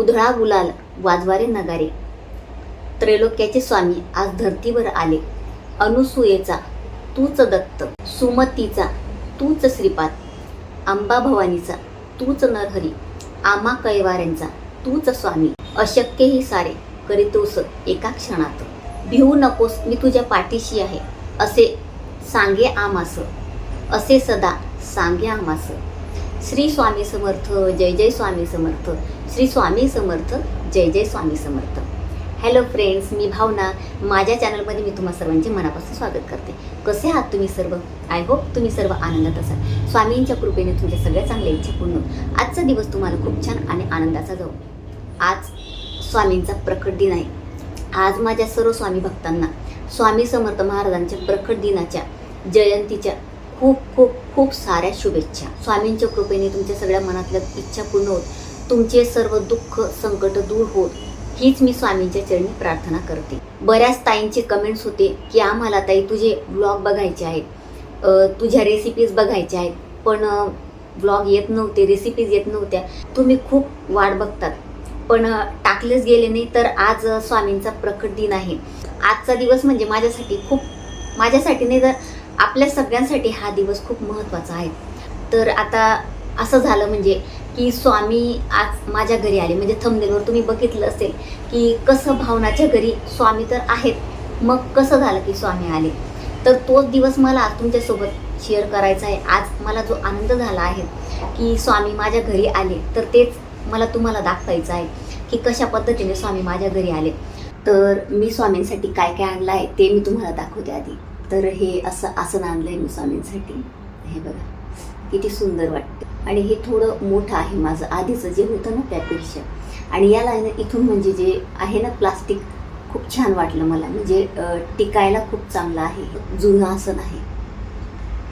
उधळा गुलाल वाजवारे नगारे. त्रैलोक्याचे स्वामी आज धर्तीवर आले. अनुसूयेचा तूच दत्त. सुमतीचा तूच श्रीपाद. अंबा भवानीचा तूच नरहरी. आमा कैवाऱ्यांचा तूच स्वामी. अशक्यही सारे करीतोस एका क्षणात. भिवू नकोस मी तुझ्या पाठीशी आहे. असे सांगे आमास. असे सदा सांगे आमास. श्री स्वामी समर्थ जय जय स्वामी समर्थ. श्री स्वामी समर्थ जय जय स्वामी समर्थ. हॅलो फ्रेंड्स मी भावना. माझ्या चॅनलमध्ये मी तुम्हा सर्वांचे मनापासून स्वागत करते. कसे आहात तुम्ही सर्व? आय होप तुम्ही सर्व आनंदात असाल. स्वामींच्या कृपेने तुमच्या सगळ्या चांगल्या इच्छा पूर्ण आजचा दिवस तुम्हाला खूप छान आणि आनंदाचा जाऊ आज स्वामींचा प्रकट दिन आहे. आज माझ्या सर्व स्वामी भक्तांना स्वामी समर्थ महाराजांच्या प्रकट दिनाच्या जयंतीच्या खूप खूप खूप साऱ्या शुभेच्छा. स्वामींच्या कृपेने तुमच्या सगळ्या मनातल्या इच्छा पूर्ण होत. तुमचे सर्व दुःख संकट दूर होत. हीच मी स्वामींच्या चरणी प्रार्थना करते. बऱ्याच ताईंचे कमेंट्स होते की आम्हाला ताई तुझे ब्लॉग बघायचे आहेत. तुझ्या रेसिपीज बघायच्या आहेत. पण ब्लॉग येत नव्हते रेसिपीज येत नव्हत्या. तुम्ही खूप वाट बघतात. पण टाकलेच गेले नाही तर आज स्वामींचा प्रकट दिन आहे. आजचा दिवस म्हणजे माझ्यासाठी खूप माझ्यासाठी नाही तर आपल्या सगळ्यांसाठी हा दिवस खूप महत्त्वाचा आहे. तर आता असं झालं म्हणजे की स्वामी आज माझ्या घरी आले. म्हणजे थंबनेलवर तुम्ही बघितलं असेल की कसं भावनाच्या घरी स्वामी तर आहेत. मग कसं झालं की स्वामी आले? तर तोच दिवस मला आज तुमच्यासोबत शेअर करायचा आहे. आज मला जो आनंद झाला आहे की स्वामी माझ्या घरी आले. तर तेच मला तुम्हाला दाखवायचं आहे की कशा पद्धतीने स्वामी माझ्या घरी आले. तर मी स्वामींसाठी काय काय आणलं आहे ते मी तुम्हाला दाखवते आधी. तर हे असं आसन आणलं आहे मी स्वामींसाठी हे बघा किती सुंदर वाटतं. आणि हे थोडं मोठं आहे माझं आधीचं जे होतं ना त्यापेक्षा. आणि याला ना इथून म्हणजे जे आहे ना प्लास्टिक खूप छान वाटलं मला. म्हणजे टिकायला खूप चांगलं आहे. जुनं आसन आहे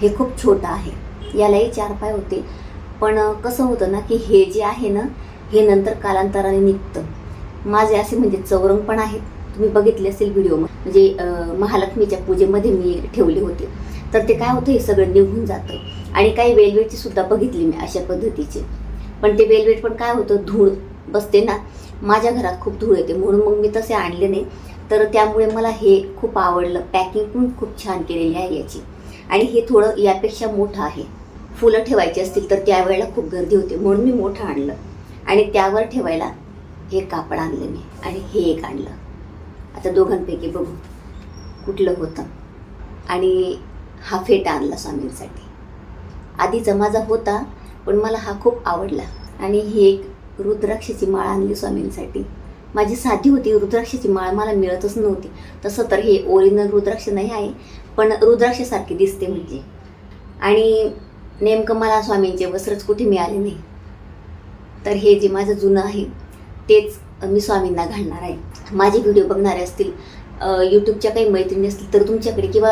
हे खूप छोटं आहे. यालाही चार पाय होते. पण कसं होतं ना की हे जे आहे ना हे नंतर कालांतराने निघतं. माझे असे म्हणजे चौरंग पण आहेत. तुम्ही बघितले असेल व्हिडिओ म्हणजे महालक्ष्मीच्या पूजेमध्ये मी ठेवले होते. तर ते काय होतं हे सगळं निघून जातं. आणि काही वेलवेटची सुद्धा बघितली मी अशा पद्धतीचे. पण ते वेलवेट पण काय होतं धूळ बसते ना. माझ्या घरात खूप धूळ येते म्हणून मग मी तसे आणले नाही. तर त्यामुळे मला हे खूप आवडलं. पॅकिंग पण खूप छान केलेली आहे याची. आणि हे थोडं यापेक्षा मोठं आहे. फुलं ठेवायची असतील तर त्यावेळेला खूप गर्दी होते म्हणून मी मोठं आणलं. आणि त्यावर ठेवायला हे कापड आणलं मी. आणि हे एक आणलं. आता दोघांपैकी बघू कुठलं होतं. आणि हा फेटा आणला स्वामींसाठी. आधीचा माझा होता पण मला हा खूप आवडला. आणि ही एक रुद्राक्षाची माळ आणली स्वामींसाठी. माझी साधी होती रुद्राक्षाची माळ मला मिळतच नव्हती. तसं तर हे ओरिजिनल रुद्राक्ष नाही आहे पण रुद्राक्षासारखी दिसते म्हणजे. आणि नेमकं मला स्वामींचे वस्त्रच कुठे मिळाले नाही. तर हे जे माझं जुनं आहे तेच मी स्वामींना घालणार आहे. माझे व्हिडिओ बघणारे असतील यूट्यूबच्या काही मैत्रिणी असतील तर तुमच्याकडे किंवा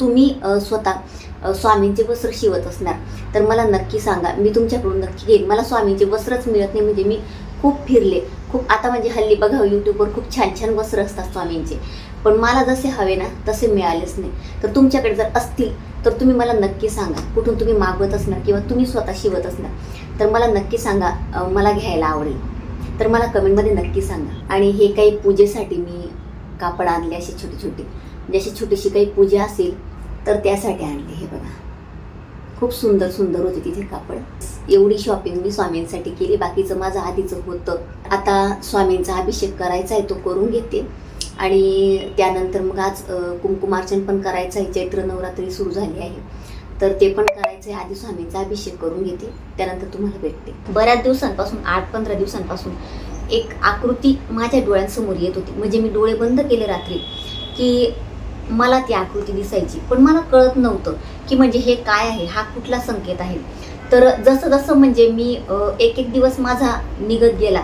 तुम्ही स्वतः स्वामींचे वस्त्र शिवत असणार. तर मला नक्की सांगा मी तुमच्याकडून नक्की घेईन. मला स्वामींचे वस्त्रच मिळत नाही म्हणजे मी खूप फिरले. खूप आता म्हणजे हल्ली बघा यूट्यूबवर खूप छान छान वस्त्र असतात स्वामींचे. पण मला जसे हवे ना तसे मिळालेच नाही. तर तुमच्याकडे जर असतील तर तुम्ही मला नक्की सांगा कुठून तुम्ही मागवत असणार किंवा तुम्ही स्वतः शिवत असणार. तर मला नक्की सांगा मला घ्यायला आवडेल. तर मला कमेंटमध्ये नक्की सांगा. आणि हे काही पूजेसाठी मी कापड आणले असे छोटे छोटे. म्हणजे अशी छोटीशी काही पूजा असेल तर त्यासाठी आणले हे बघा. खूप सुंदर सुंदर होते तिथे कापड. एवढी शॉपिंग मी स्वामींसाठी केली. बाकीचं माझं आधीचं होतं. आता स्वामींचा अभिषेक करायचा आहे तो करून घेते. आणि त्यानंतर मग आज कुंकुमार्चन पण करायचं आहे. चैत्र नवरात्री सुरू झाली आहे. तर ते पण करायचं आहे आधी स्वामींचा अभिषेक करून घेते त्यानंतर तुम्हाला भेटते. बऱ्याच दिवसांपासून आठ पंधरा दिवसांपासून एक आकृती माझ्या डोळ्यांसमोर येत होती. म्हणजे मी डोळे बंद केले रात्री की मला ती आकृती दिसायची. पण मला कळत नव्हतं की म्हणजे हे काय आहे हा कुठला संकेत आहे. तर जसं जसं म्हणजे मी एक एक दिवस माझा निघत गेला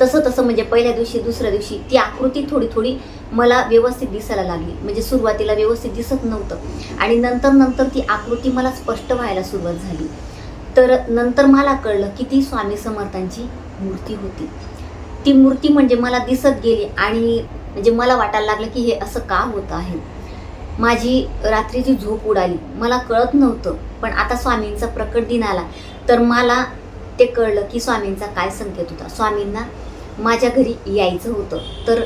तसं तसं म्हणजे पहिल्या दिवशी दुसऱ्या दिवशी ती आकृती थोडी थोडी मला व्यवस्थित दिसायला लागली. म्हणजे सुरुवातीला व्यवस्थित दिसत नव्हतं. आणि नंतर नंतर ती आकृती मला स्पष्ट व्हायला सुरुवात झाली. तर नंतर मला कळलं की ती स्वामी समर्थांची मूर्ती होती. ती मूर्ती म्हणजे मला दिसत गेली आणि म्हणजे मला वाटायला लागलं की हे असं का होत आहे? माझी रात्रीची झोप उडाली. मला कळत नव्हतं. पण आता स्वामींचा प्रकट दिन आला. तर मला ते कळलं की स्वामींचा काय संकेत होता. स्वामींना माझ्या घरी यायचं होतं. तर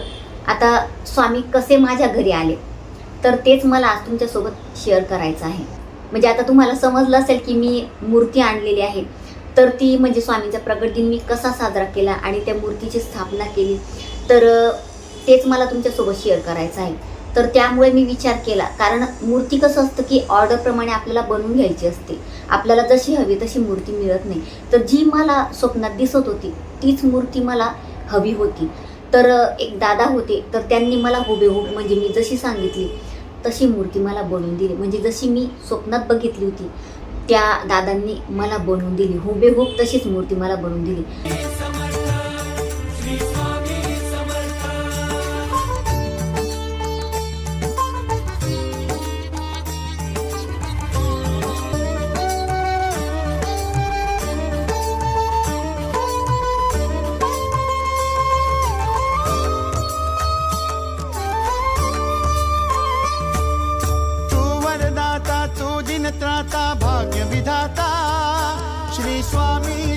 आता स्वामी कसे माझ्या घरी आले? तर तेच मला आज तुमच्यासोबत शेअर करायचं आहे. म्हणजे आता तुम्हाला समजलं असेल की मी मूर्ती आणलेली आहे. तर ती म्हणजे स्वामींचा प्रगट दिन मी कसा साजरा केला आणि त्या मूर्तीची स्थापना केली. तर तेच मला तुमच्यासोबत शेअर करायचं आहे. तर त्यामुळे मी विचार केला. कारण मूर्ती कसं असतं की ऑर्डरप्रमाणे आपल्याला बनवून घ्यायची असते. आपल्याला जशी हवी तशी मूर्ती मिळत नाही. तर जी मला स्वप्नात दिसत होती तीच मूर्ती मला हवी होती. तर एक दादा होते तर त्यांनी मला हुबेहूब म्हणजे मी जशी सांगितली तशी मूर्ती मला बनवून दिली. म्हणजे जशी मी स्वप्नात बघितली होती त्या दादांनी मला बनवून दिली. हुबेहूब तशीच मूर्ती मला बनवून दिली.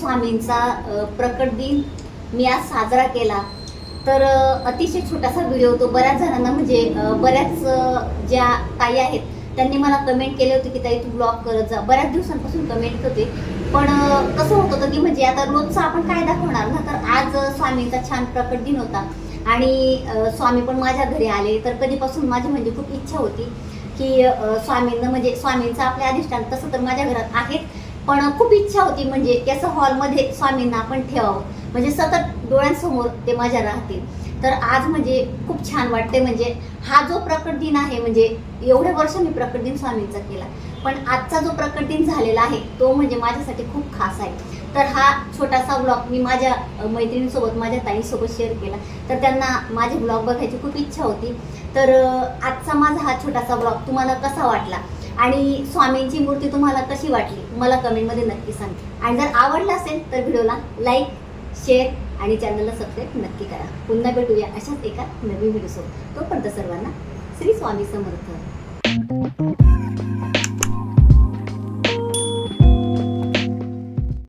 स्वामींचा प्रकट दिन मी आज साजरा केला. तर अतिशय छोटासा व्हिडिओ होतो. बऱ्याच जणांना म्हणजे बऱ्याच ज्या ताई आहेत त्यांनी मला कमेंट केले होते की ताई तू ब्लॉग करत जा. बऱ्याच दिवसांपासून कमेंट होते. पण कसं होत होतं की म्हणजे आता रोजचं आपण काय दाखवणार ना? तर आज स्वामींचा छान प्रकट दिन होता. आणि स्वामी पण माझ्या घरी आले. तर कधीपासून माझी म्हणजे खूप इच्छा होती की स्वामींना म्हणजे स्वामींचं आपले अधिष्ठान तसं तर माझ्या घरात आहेत पण खूप इच्छा होती म्हणजे की हॉलमध्ये स्वामींना आपण ठेवावं. म्हणजे सतत डोळ्यांसमोर ते माझ्या राहतील. तर आज म्हणजे खूप छान वाटते म्हणजे हा जो प्रकट दिन आहे म्हणजे एवढे वर्ष मी प्रकट दिन स्वामींचा केला. पण आजचा जो प्रकट दिन झालेला आहे तो म्हणजे माझ्यासाठी खूप खास आहे. तर हा छोटासा ब्लॉग मी माझ्या मैत्रिणीसोबत माझ्या ताईसोबत शेअर केला. तर त्यांना माझे ब्लॉग बघायची खूप इच्छा होती. तर आजचा माझा हा छोटासा ब्लॉग तुम्हाला कसा वाटला? आणि स्वामींची मूर्ती तुम्हाला कशी वाटली? मला कमेंटमध्ये नक्की सांगा. आणि जर आवडला असेल तर व्हिडिओला लाईक शेअर आणि चॅनलला सबस्क्राईब नक्की करा. पुन्हा भेटूया अशाच एका नवीन व्हिडिओसोबत तोपर्यंत सर्वांना श्री स्वामी समर्थ.